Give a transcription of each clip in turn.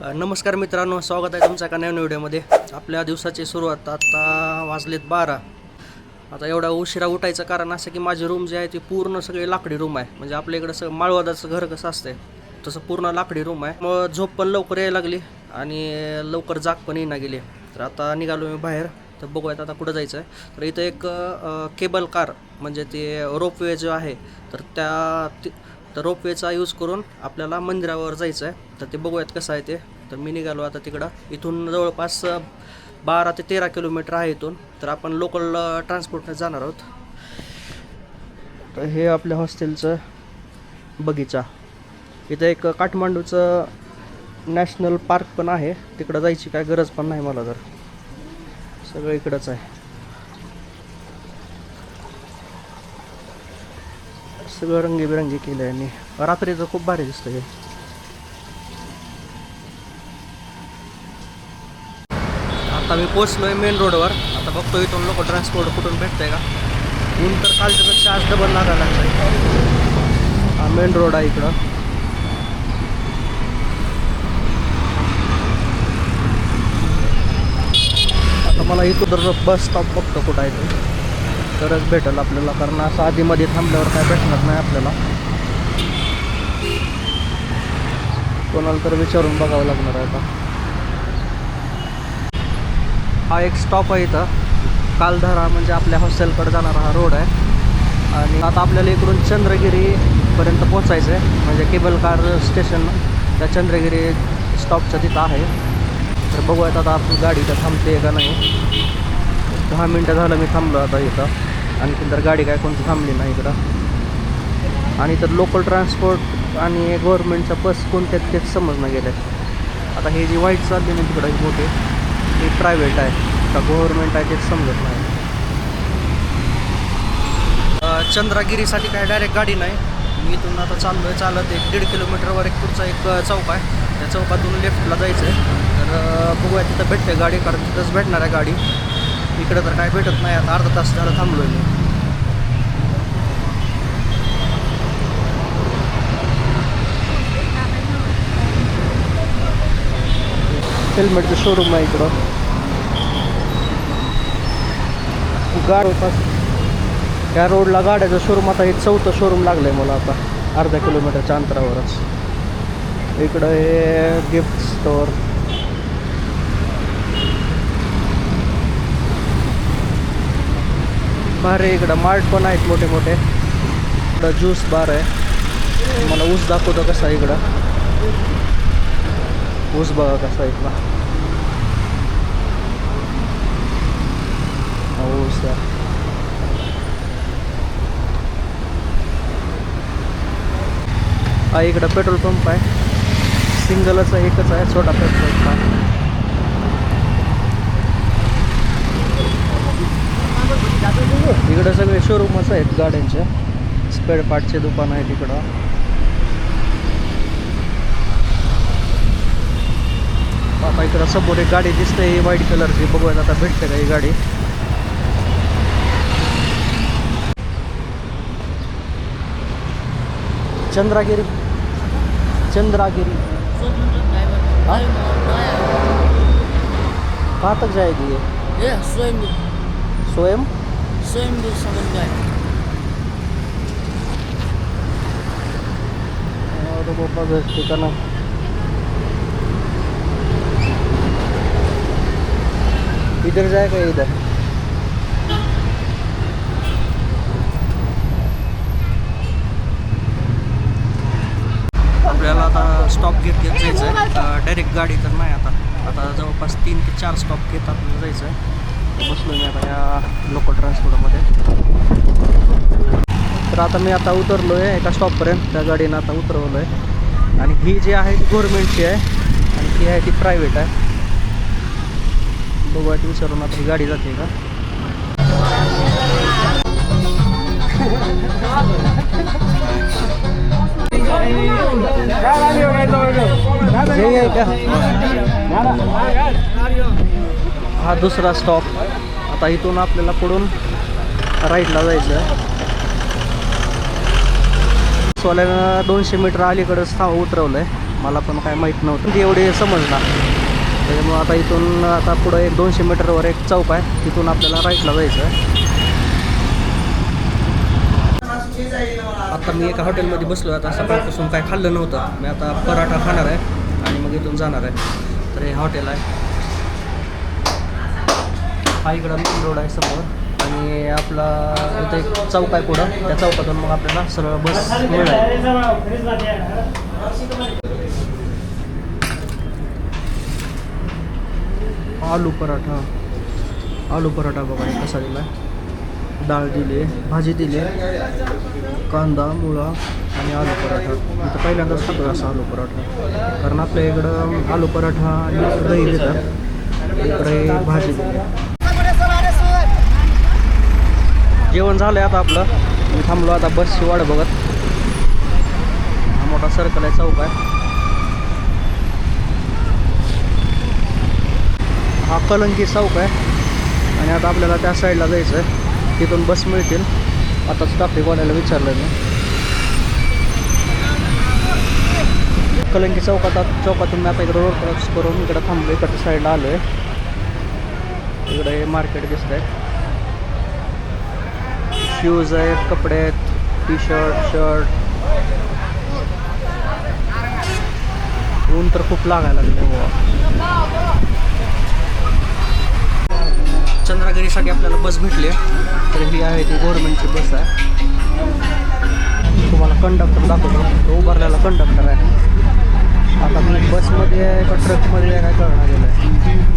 नमस्कार मित्रांनो स्वागत आहे तुमच्या एका नवीन व्हिडिओमध्ये. आपल्या दिवसाची सुरुवात आता वाजलेत बारा. आता एवढा उशिरा उठायचं कारण असं की माझी रूम जी आहे ती पूर्ण सगळी लाकडी रूम आहे. म्हणजे आपल्या इकडं सगळं माळवादाचं घर कसं असतंय तसं पूर्ण लाकडी रूम आहे. मग झोप पण लवकर यायला लागली आणि लवकर जाग पण येईना गेली. तर आता निघालो मी बाहेर तर बघूयात आता कुठं जायचं आहे तर इथं एक केबल कार म्हणजे ते रोपवे जो आहे तर त्या ती तर रोपवेचा यूज करून आपल्याला मंदिरावर जायचं आहे तर ते बघूयात कसं आहे ते. तर मी निघालो आता तिकडं. इथून जवळपास बारा ते तेरा किलोमीटर आहे इथून. तर आपण लोकल ट्रान्सपोर्टने जाणार आहोत. तर हे आपल्या हॉस्टेलचं बगीचा. इथं एक काठमांडूचं नॅशनल पार्क पण आहे. तिकडं जायची काय गरज पण नाही मला तर. सगळं इकडंच आहे. सगळं रंगीबिरंगी केलं आहे आणि रात्रीचं खूप भारी दिसतं हे. आता मी पोचलोय मेन रोडवर आता बघतो इथून लोक ट्रान्सपोर्ट कुठून भेटतंय का. ऊन तर कालच्यापेक्षा आज डबल लागायला लागलाय. हा मेन रोड आहे इकडं. आता मला इथून बस स्टॉप बघतो कुठं आहे ते. तरच भेटेल आपल्याला कारण असं आधीमध्ये थांबल्यावर काय भेटणार नाही आपल्याला. कोणाला तर विचारून बघावं लागणार आहे आता. हा एक स्टॉप आहे इथं. कालधारा म्हणजे आपल्या हॉस्टेलकडे जाणारा हा रोड आहे. आणि आता आपल्याला इकडून चंद्रगिरीपर्यंत पोचायचं आहे. म्हणजे केबल कार स्टेशन त्या चंद्रगिरी स्टॉपच्या तिथं आहे. तर बघूयात आता आपली गाडी इथं थांबते का नाही. दहा मिनटं झालं मी थांबलो आता इथं. आणखीन तर गाडी काय कोणती थांबली नाही इकडं. आणि तर लोकल ट्रान्सपोर्ट आणि गव्हर्नमेंटच्या बस कोणत्या आहेत तेच समजणं गेलं आता हे जी वाईट चालली ना तिकडं ही मोठी ही प्रायव्हेट आहे. का गव्हर्नमेंट आहे तेच समजत नाही. चंद्रागिरीसाठी काय डायरेक्ट गाडी नाही. मी इथून आता चाललो आहे चालत एक दीड किलोमीटरवर एक पुढचा एक चौक आहे. त्या चौकातून लेफ्टला जायचं आहे तर बघूया तिथं भेटते गाडी कारण तिथंच भेटणार आहे गाडी. इकडं तर काय भेटत नाही आता अर्धा तास झालं थांबलो आहे मी. हेल्मेटचं शोरूम आहे इकडं. गाड होतात त्या रोडला गाड्याचं शोरूम आता हे चौथं शोरूम लागलं आहे मला आता अर्धा किलोमीटरच्या अंतरावरच. इकडं हे गिफ्ट स्टोअर भारी इकडं मार्ट पण आहेत मोठे मोठे. इकडं ज्यूस बार आहे. मला ऊस दाखवतो कसा आहे इकडं. ऊस बघा कसा आहे हा ऊस आहे. हा इकडं पेट्रोल पंप आहे. सिंगलच एकच आहे छोटा पेट्रोल पंप इकडं सगळे शोरूमच आहेत गाड्यांच्या. स्पेअर पार्टचे दुकान आहेत इकडं. आता इकडं समोर एक गाडी दिसते व्हाईट कलरची बघूयात आता भेटते का ही गाडी. चंद्रागिरी. चंद्रागिरी? कहाँ तक जाएगी ये ये स्वयं स्वयं स्वयं भी समझ गए और बाबा भेटते का ना इधर जाएगा या इधर? आपल्याला आता स्टॉप घेत घेत जायचं आहे डायरेक्ट गाडी तर नाही आता. आता जवळपास तीन ते चार स्टॉप घेत आपल्याला जायचं आहे बसलो मी आता या लोकल ट्रान्सपोर्टमध्ये तर आता मी आता उतरलो आहे एका स्टॉपपर्यंत त्या गाडीनं आता उतरवलं आहे आणि ही जी आहे ती गव्हर्नमेंटची आहे. आणि ती आहे ती प्रायव्हेट आहे. बघूया ती विचारून आता ही गाडी जाते का? हे का हा दुसरा स्टॉप आता इथून आपल्याला पुढून राईटला जायचं. आहे सोल्यानं दोनशे मीटर अलीकडंच थांब उतरवलं आहे मला पण काय माहीत नव्हतं. ते एवढे समजला त्याच्यामुळं आता इथून आता पुढं एक दोनशे मीटरवर एक चौक आहे. तिथून आपल्याला राईटला जायचं आहे आता मी एका हॉटेलमध्ये बसलो आता सकाळपासून काय खाल्लं नव्हतं. मी आता पराठा खाणार आहे आणि मग इथून जाणार आहे. तर हे हॉटेल आहे. हा इकडं मेन रोड आहे समोर. आणि आपला इथं एक चौक आहे पुढं. त्या चौकातून मग आपल्याला सरळ बस मिळणार आलू पराठा. आलू पराठा बघा कसा दिला डाळ दिली भाजी दिली कांदा मुळा आणि आलू पराठा. मी तर पहिल्यांदाच खातो असा आलू पराठा. कारण आपल्या इकडं आलू पराठा आणि दही देतात. इकडे भाजी. दिली जेवण झालं आहे आता आपलं. मी थांबलो आता बसची वाढ बघत. हा मोठा सर्कल आहे चौक आहे. हा कलंकी चौक आहे. आणि आता आपल्याला त्या साईडला जायचं आहे तिथून बस मिळतील. आताच ट्रॅफिकवाल्याला विचारलं मी. कलंकी चौकात चौकातून मी आता इकडं रोड क्रॉस करून इकडं थांबलो. इकडच्या साईडला आलो आहे इकडे मार्केट दिसत आहे शूज आहेत कपडे आहेत टी शर्ट शर्ट ऊन तर खूप लागायला लागले बाबा चंद्रागिरीसाठी आपल्याला बस भेटली आहे. तर ही आहे ती गव्हर्नमेंटची बस आहे. तुम्हाला कंडक्टर दाखवतो. तो उभारलेला कंडक्टर आहे. आता मी बसमध्ये आहे का ट्रकमध्ये आहे? काय कळणार गेलं आहे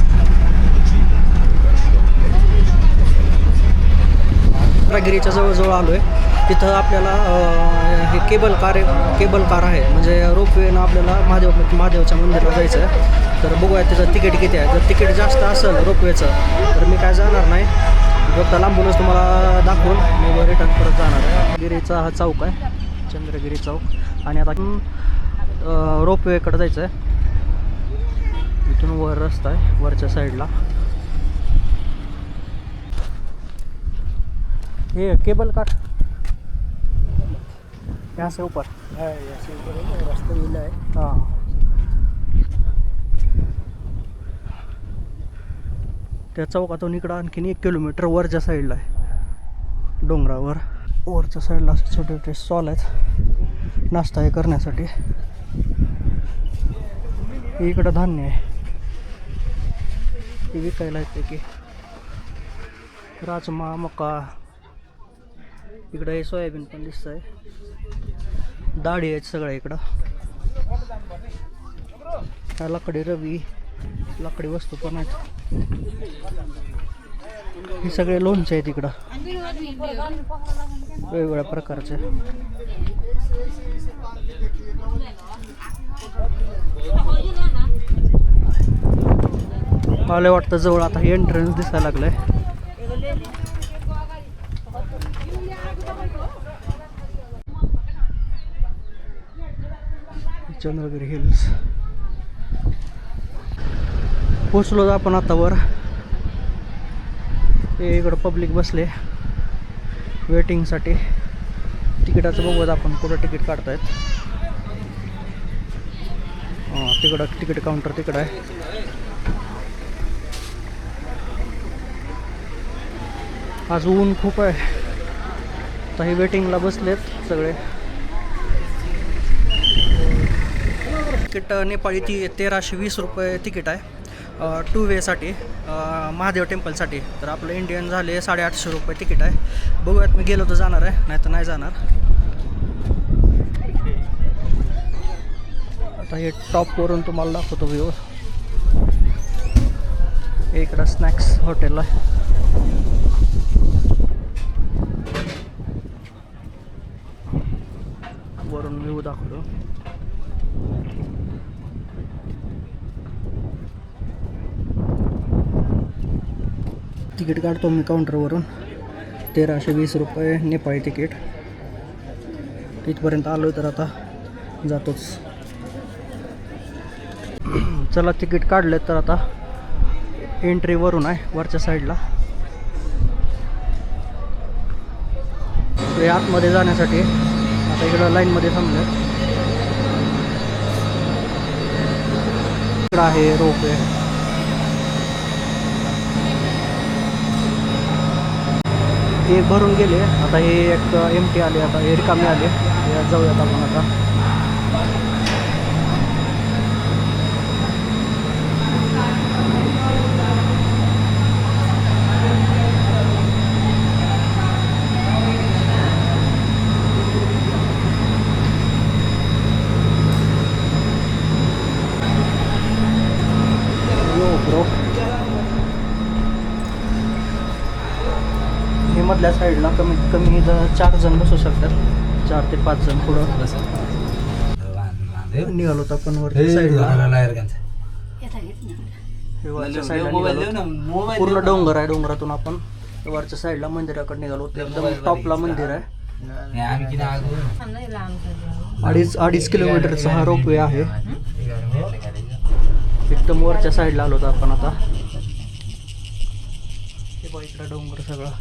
रत्नागिरीच्या जवळजवळ आलो आहे तिथं आपल्याला हे केबल कार केबल कार आहे. म्हणजे रोपवेनं आपल्याला महादेव महादेवच्या मंदिराला जायचं आहे तर बघूया त्याचं तिकीट किती आहे. जर तिकीट जास्त असेल रोपवेचं तर मी काय जाणार नाही. फक्त लांबूनच तुम्हाला दाखवून मी रिटर्न परत जाणार आहे. गिरीचा हा चौक आहे. चंद्रगिरी चौक. आणि आता रोपवेकडं जायचं आहे इथून वर रस्ता आहे वरच्या साईडला ये केबल कार यहाँ से ऊपर रास्ता मिला है हाँ. त्या चौकातून इकडं आणखीन एक किलोमीटर वरच्या साईडला आहे. डोंगरावर. वरच्या साईडला असे छोटे छोटे स्टॉल आहेत. नाश्ता हे करण्यासाठी. इकडं धान्य आहे. ते विकायला येते की राजमा मका इकडं हे सोयाबीन पण दिसताय. दाढी आहेत सगळ्या इकडं. हा लाकडी रवी लाकडी वस्तू पण आहेत. हे सगळे लोणचे आहेत इकडं. वेगवेगळ्या प्रकारचे. मला वाटतं जवळ आता एंट्रन्स दिसायला लागलंय. चंद्रगिरी हिल्स पोचलो आपण आता वर. इकडं पब्लिक बसले. वेटिंगसाठी तिकिटाचं बघूयात आपण कुठं तिकीट काढतायत. तिकडं तिकीट काउंटर तिकडं आहे. आज ऊन खूप आहे. आता हे वेटिंगला बसलेत सगळे. तिकीट नेपाळी ती तेराशे वीस रुपये तिकीट आहे टू वेसाठी महादेव टेम्पलसाठी तर आपलं इंडियन झाले साडेआठशे रुपये तिकीट आहे. बघूयात मी गेलो तर जाणार आहे नाही तर नाही जाणार. आता हे टॉपवरून तुम्हाला दाखवतो व्ह्यू इकडं स्नॅक्स हॉटेल आहे. वरून व्ह्यू दाखवतो. तिकीट काढतो मी काउंटरवरून. तेराशे वीस रुपये नेपाळी तिकीट. इथपर्यंत आलो तर आता जातोच. चला तिकीट काढले तर आता एंट्रीवरून आहे वरच्या साईडला. ते आतमध्ये जाण्यासाठी आता इकडं लाईनमध्ये थांबलं इकडं आहे रोपवे. हे भरून गेले. आता हे एक एम टी आले आता हे रिकामे आले. जाऊयात आपण आता यो ब्रो हे मधल्या साईडला कमीत कमी इथं चार जण बसू शकतात. चार ते पाच जण पुढं. निघालो होतो आपण वरती साईडला वरच्या साईडला. पूर्ण डोंगर आहे डोंगरातून आपण. वरच्या साईडला मंदिराकडे निघालो होतो. एकदम टॉपला मंदिर आहे. अडीच अडीच किलोमीटरचा हा रोपवे आहे. एकदम वरच्या साईडला आलो होतो आपण आता. हे डोंगर सगळा.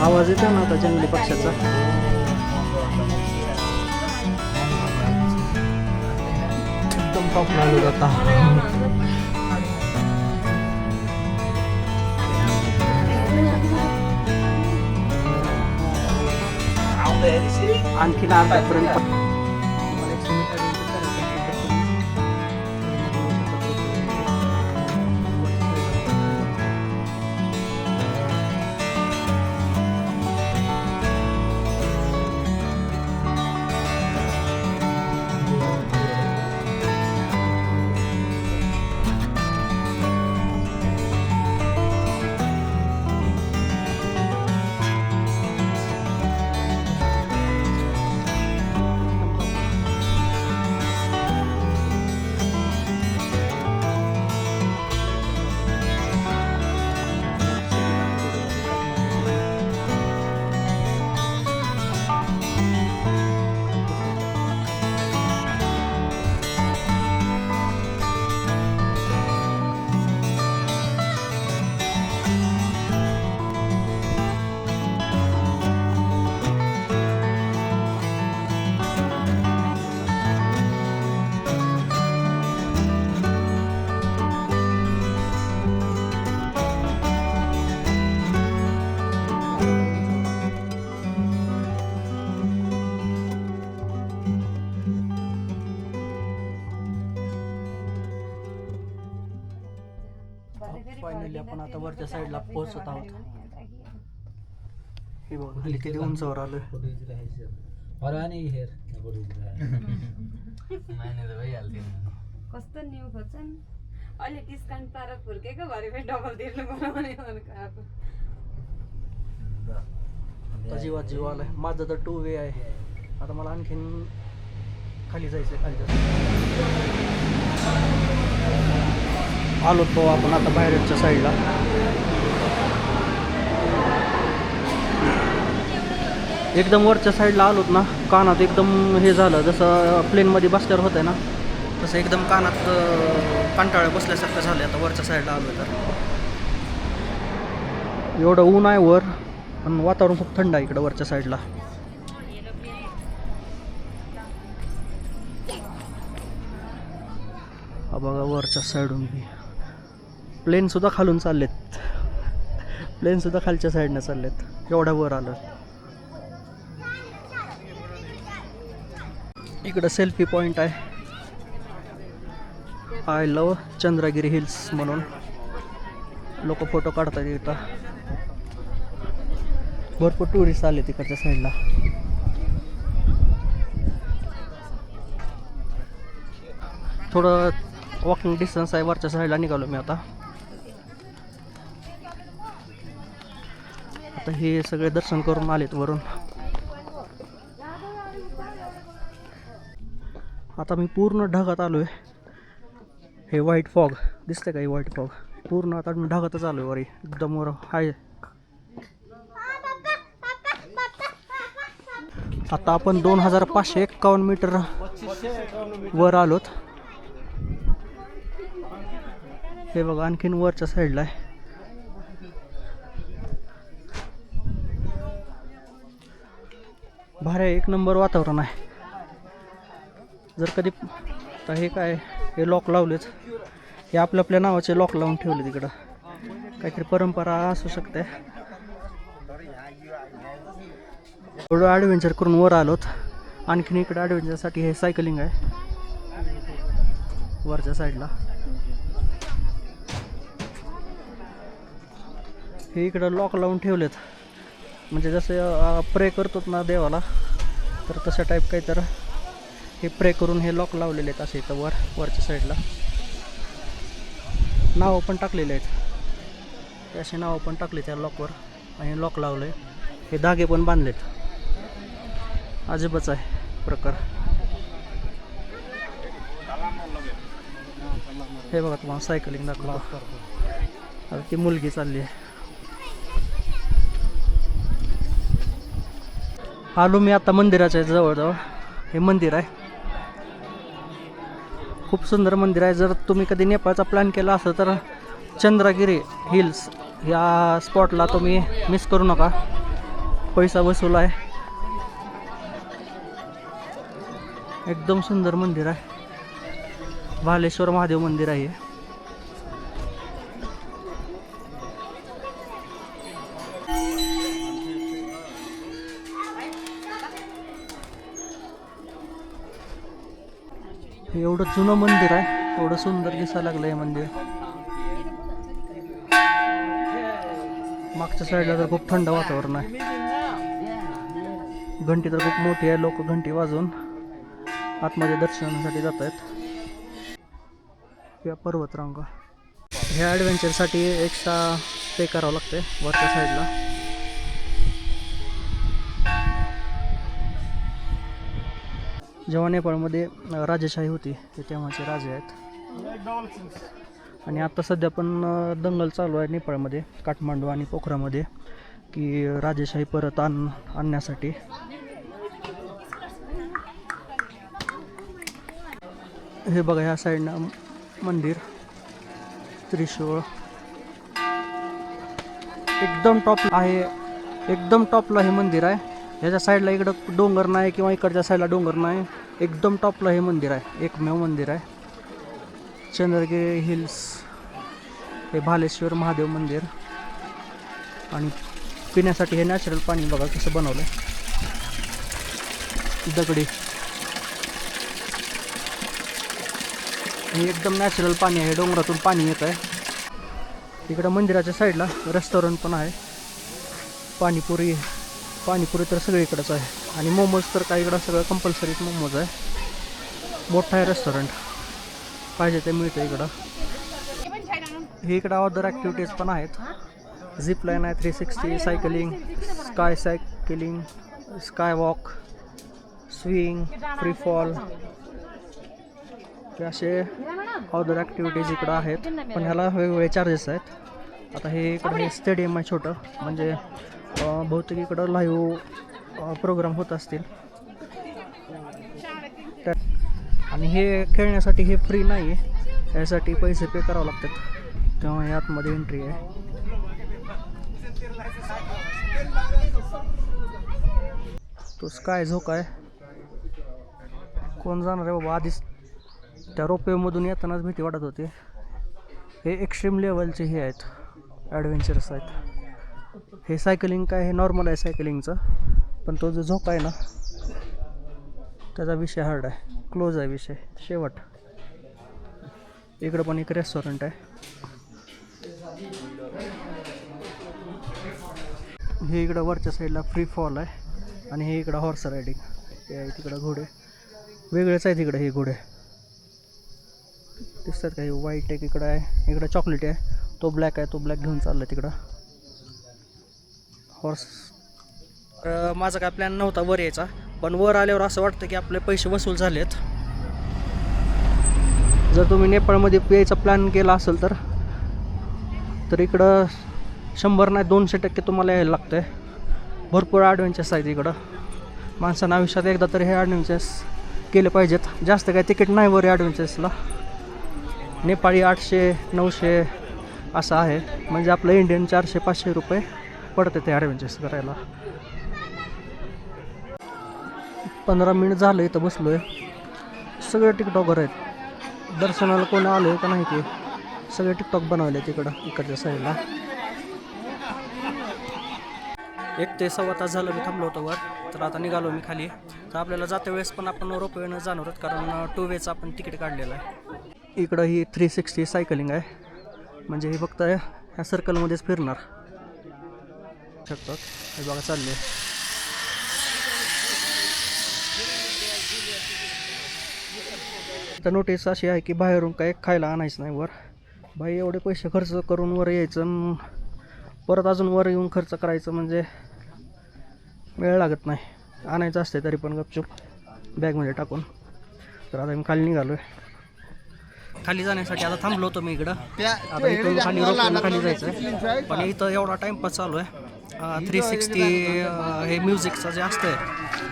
आवाज येतो ना आता जंगली पक्षाचा? एकदम टॉप आलो होतो आता. आणखीन आतापर्यंत आता वरच्या साईडला पोहोचत आहोत हे बघ खाली किती उंचावर आलोय. कस्तो न्यू खोज्छ नि. अहिले डिस्काउन्ट पाएर फुर्केको भरे पनि डबल तिर्नु पर्यो भने भनेको अब आता. जीवात जीव आलाय. माझं तर टू वे आहे. आता मला आणखीन खाली जायचंय खाली आलो तो आपण आता बाहेरच्या साईडला एकदम वरच्या साईडला आलोत ना कानात एकदम हे झालं जसं प्लेनमध्ये बसल्यावर होतंय ना तसं एकदम कानात अं, कंटाळ्या बसल्यासारखं झालं आता वरच्या साईडला आलो तर. एवढं ऊन आहे वर पण वातावरण खूप थंड आहे इकडं वरच्या साईडला बघा वरच्या साईडून बी. प्लेनसुद्धा खालून चाललेत. प्लेनसुद्धा खालच्या साईडनं चाललेत. एवढ्या वर आलं. इकडं सेल्फी पॉईंट आहे. आय लव चंद्रगिरी हिल्स म्हणून. लोक फोटो काढतात इथं. भरपूर टुरिस्ट आले तिकडच्या साईडला थोडं वॉकिंग डिस्टन्स आहे वरच्या साईडला निघालो मी आता. आता हे सगळे दर्शन करून आलेत वरून. आता मी पूर्ण ढगात आलो आहे हे व्हाईट फॉग दिसतंय का हे व्हाईट फॉग पूर्ण आता मी ढगातच आलो आहे वरी. एकदम वर हाय. आता आपण दोन हजार पाचशे एक्कावन्न मीटर वर आलोत. हे बघा आणखीन वरच्या साईडला आहे. भाऱ्या एक नंबर वातावरण आहे. जर कधी आता हे काय हे लॉक लावलेच. हे आपल्या आपल्या नावाचे लॉक लावून ठेवले तिकडं काहीतरी परंपरा असू शकते. थोडं ॲडव्हेंचर करून वर आलोत. आणखीन इकडं ॲडव्हेंचरसाठी हे सायकलिंग आहे. वरच्या साईडला हे इकडं लॉक लावून ठेवलेत. म्हणजे जसं प्रे करतोत ना देवाला तर तशा टाईप काही तर हे प्रे करून हे लॉक लावलेले आहेत असे इथं वर वरच्या साईडला नावं पण टाकलेले आहेत. अशी असे नावं पण टाकले त्या लॉकवर आणि लॉक लावले हे धागे पण बांधलेत. अजिबच आहे प्रकार. हे बघा तुम्हाला सायकलिंग दाखवा आता ती मुलगी चालली आहे. आलो मी आता मंदिराच्या जवळजवळ. हे मंदिर आहे. खूप सुंदर मंदिर आहे. जर तुम्ही कधी नेपाळचा प्लॅन केला असेल तर चंद्रगिरी हिल्स या स्पॉटला तुम्ही मिस करू नका. पैसा वसूल आहे. एकदम सुंदर मंदिर आहे. भालेश्वर महादेव मंदिर आहे हे. एवढं जुनं मंदिर आहे. एवढं सुंदर दिसायला लागलं हे मंदिर. मागच्या साईडला तर खूप थंड वातावरण आहे. घंटी तर खूप मोठी आहे. लोक घंटी वाजवून आतमध्ये दर्शनासाठी जात आहेत या पर्वतरांग. ह्या ॲडव्हेंचरसाठी एक्स्ट्रा पे करावं लागते वरच्या साईडला जेव्हा नेपाळमध्ये राजेशाही होती. ते तेव्हाचे राजे आहेत. आणि आता सध्या पण दंगल चालू आहे नेपाळमध्ये काठमांडू आणि पोखरामध्ये की राजेशाही परत आण आणण्यासाठी. हे बघा ह्या साईडनं मंदिर त्रिशूळ. एकदम टॉप आहे एकदम टॉपला हे मंदिर आहे. ह्याच्या साईडला इकडं डोंगर नाही किंवा इकडच्या साईडला डोंगर नाही. एकदम टॉपला हे मंदिर आहे. एकमेव मंदिर आहे. चंद्रगिरी हिल्स हे भालेश्वर महादेव मंदिर. आणि पिण्यासाठी हे नॅचरल पाणी बघा कसं बनवलं दगडी. हे एकदम नॅचरल पाणी आहे. डोंगरातून पाणी येत आहे. इकडं मंदिराच्या साईडला रेस्टॉरंट पण आहे. पाणीपुरी. पाणीपुरी तर सगळीकडंच आहे. आणि मोमोज तर काही इकडं सगळं कंपल्सरीच मोमोज आहे. मोठं आहे रेस्टॉरंट पाहिजे ते मिळतं इकडं. हे इकडं अदर ॲक्टिव्हिटीज पण आहेत. झिप लाईन आहे three sixty cycling sky cycling sky walk swing free fall ते असे अदर ॲक्टिव्हिटीज इकडं आहेत. पण ह्याला वेगवेगळे चार्जेस आहेत. आता हे इकडं हे स्टेडियम आहे छोटं. म्हणजे बहुतेक इकडं लाईव्ह प्रोग्राम होत असतील. आणि हे खेळण्यासाठी हे फ्री नाही आहे यासाठी पैसे पे करावे लागतात. तेव्हा यातमध्ये आतमध्ये एंट्री आहे. तो स्काय झोका आहे. कोण जाणार आहे बाबा? आधीच त्या रोपवेमधून येतानाच भीती वाटत होती. हे एक्स्ट्रीम लेवलचे हे आहेत. ॲडव्हेंचरस आहेत. हे सायकलिंग काय हे नॉर्मल आहे सायकलिंगचं पण तो जो झोका आहे ना त्याचा विषय हार्ड आहे. क्लोज आहे विषय. शेवट. इकडं पण एक रेस्टॉरंट आहे. हे इकडं वरच्या साईडला फ्री फॉल आहे. आणि हे इकडं हॉर्स रायडिंग हे आहे तिकडं घोडे. वेगळेच आहेत इकडं हे घोडे. दिसतात काही व्हाईट एक इकडं आहे. इकडं चॉकलेट आहे. तो ब्लॅक आहे. तो ब्लॅक घेऊन चालला तिकडं. कोर्स माझा काय प्लॅन नव्हता वर यायचा पण वर आल्यावर असं वाटतं की आपले पैसे वसूल झालेत. जर तुम्ही नेपाळमध्ये यायचा प्लॅन केला असेल तर तर इकडं शंभर नाही दोनशे टक्के तुम्हाला यायला लागतं आहे भरपूर ॲडव्हेंचर्स आहेत इकडं. माणसानं आयुष्यात एकदा तरी हे ॲडव्हेंचर्स केले पाहिजेत. जास्त काय तिकीट नाही वर ॲडव्हेंचर्सला नेपाळी आठशे नऊशे असं आहे. म्हणजे आपलं इंडियन चारशे पाचशे रुपये. पडते ते ॲडव्हेंचर्स करायला. पंधरा मिनिट झालं इथं बसलो आहे सगळे टिकटॉकर आहेत. दर्शनाला कोण आलं आहे का नाही ते? सगळे टिकटॉक बनवले तिकडं इकडच्या साईडला एक ते सव्वा तास झालं मी थांबलो होतो वर तर आता निघालो मी खाली. तर आपल्याला जाते वेळेस पण आपण रोपवेनं जाणार आहोत कारण टू वेचं आपण तिकीट काढलेलं आहे. इकडं ही थ्री सिक्स्टी सायकलिंग आहे. म्हणजे हे फक्त ह्या सर्कलमध्येच फिरणार. शकतात हे बघा चालले तर नोटीस अशी आहे की बाहेरून काय खायला आणायचं नाही वर. बाई एवढे पैसे खर्च करून वर यायचं परत अजून वर येऊन खर्च करायचं म्हणजे वेळ लागत नाही. आणायचं असते तरी पण गपचूप बॅगमध्ये टाकून. तर आता मी खाली निघालो आहे खाली जाण्यासाठी आता थांबलो होतो मी इकडं. आता इथून खाली रोखून खाली जायचं आहे पण इथं एवढा टाईमपास चालू आहे. थ्री सिक्स्टी हे म्युझिकचं जे असतं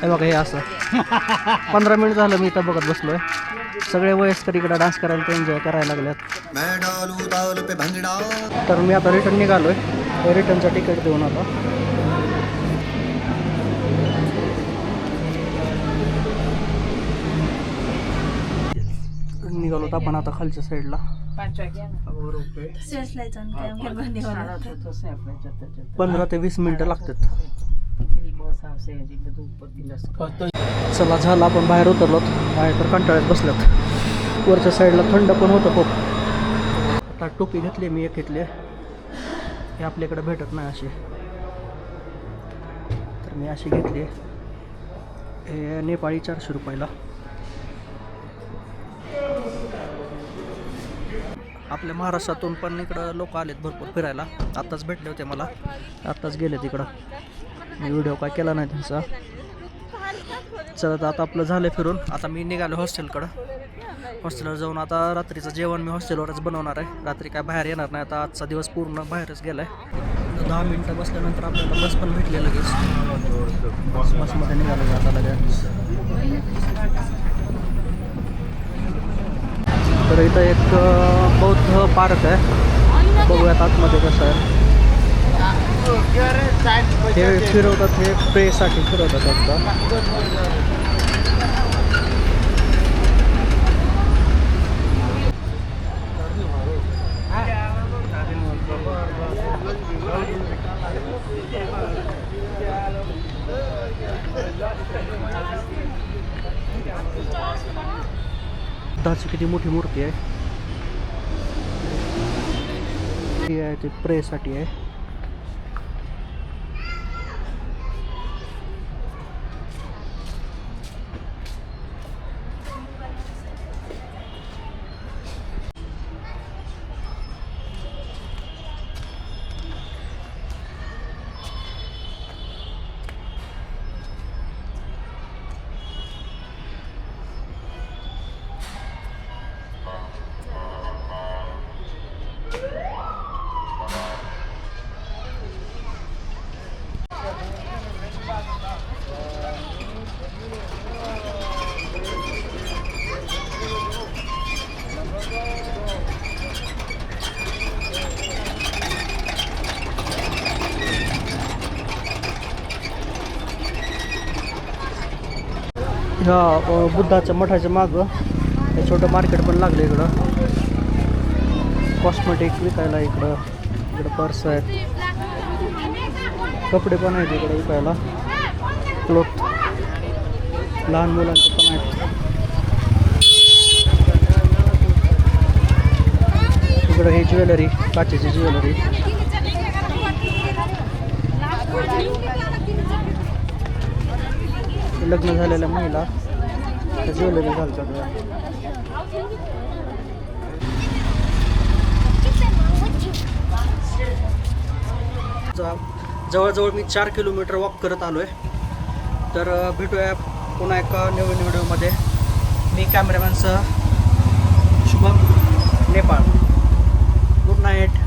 हे बघा हे असं. पंधरा मिनिट झालं मी इथं बघत बसलो आहे सगळे वयस्कर इकडं डान्स करायला एन्जॉय करायला लागल्यात. तर मी आता रिटर्न निघालो आहे रिटर्नचं तिकीट देऊन आता. निघालो होतो आपण आता खालच्या साईडला पंधरा ते वीस मिनटं लागतात. चला झालं आपण बाहेर उतरलो बाहेर तर कंटाळ्यात बसल्यात. वरच्या साईडला थंड पण होतं खूप. आता टोपी घेतली मी एक घेतली. हे आपल्याकडे भेटत नाही अशी. तर मी अशी घेतली. हे नेपाळी चारशे रुपयाला. आपल्या महाराष्ट्रातून पण इकडं लोक आलेत भरपूर फिरायला. आत्ताच भेटले होते मला. आत्ताच गेले तिकडं. मी व्हिडिओ काय केला नाही त्यांचा. चला तर आता आपलं झालं फिरून. आता मी निघालो हॉस्टेलकडं. हॉस्टेलवर जाऊन आता रात्रीचं जेवण मी हॉस्टेलवरच बनवणार आहे. रात्री काय बाहेर येणार नाही. आता आजचा दिवस पूर्ण बाहेरच गेला आहे दहा मिनटं बसल्यानंतर आपल्याला बस पण भेटली लगेच. बस बसमध्ये निघालो आता लगेच. तर इथं एक बौद्ध पार्क आहे. बघूयात आतमध्ये कसं आहे. हे फिरवतात हे प्रेसाठी फिरवतात आता. बुद्धाची किती मोठी मूर्ती आहे. ती आहे ती प्रेसाठी आहे. ह्या बुद्धाच्या मठाच्या मागं हे छोटं मार्केट पण लागलं इकडं. कॉस्मेटिक विकायला इकडं. इकडं पर्स आहेत. कपडे पण आहेत इकडे विकायला. क्लोथ लहान मुलांचे पण आहेत. इकडं ही ज्वेलरी काचेची ज्वेलरी. लग्न झालेल्या महिला ज्वेलरी घालतात. जवळजवळ मी चार किलोमीटर वॉक करत आलो आहे तर भेटूया पुन्हा एका नवीन व्हिडिओमध्ये. मी कॅमेरामॅनसह शुभम नेपाळ. Good night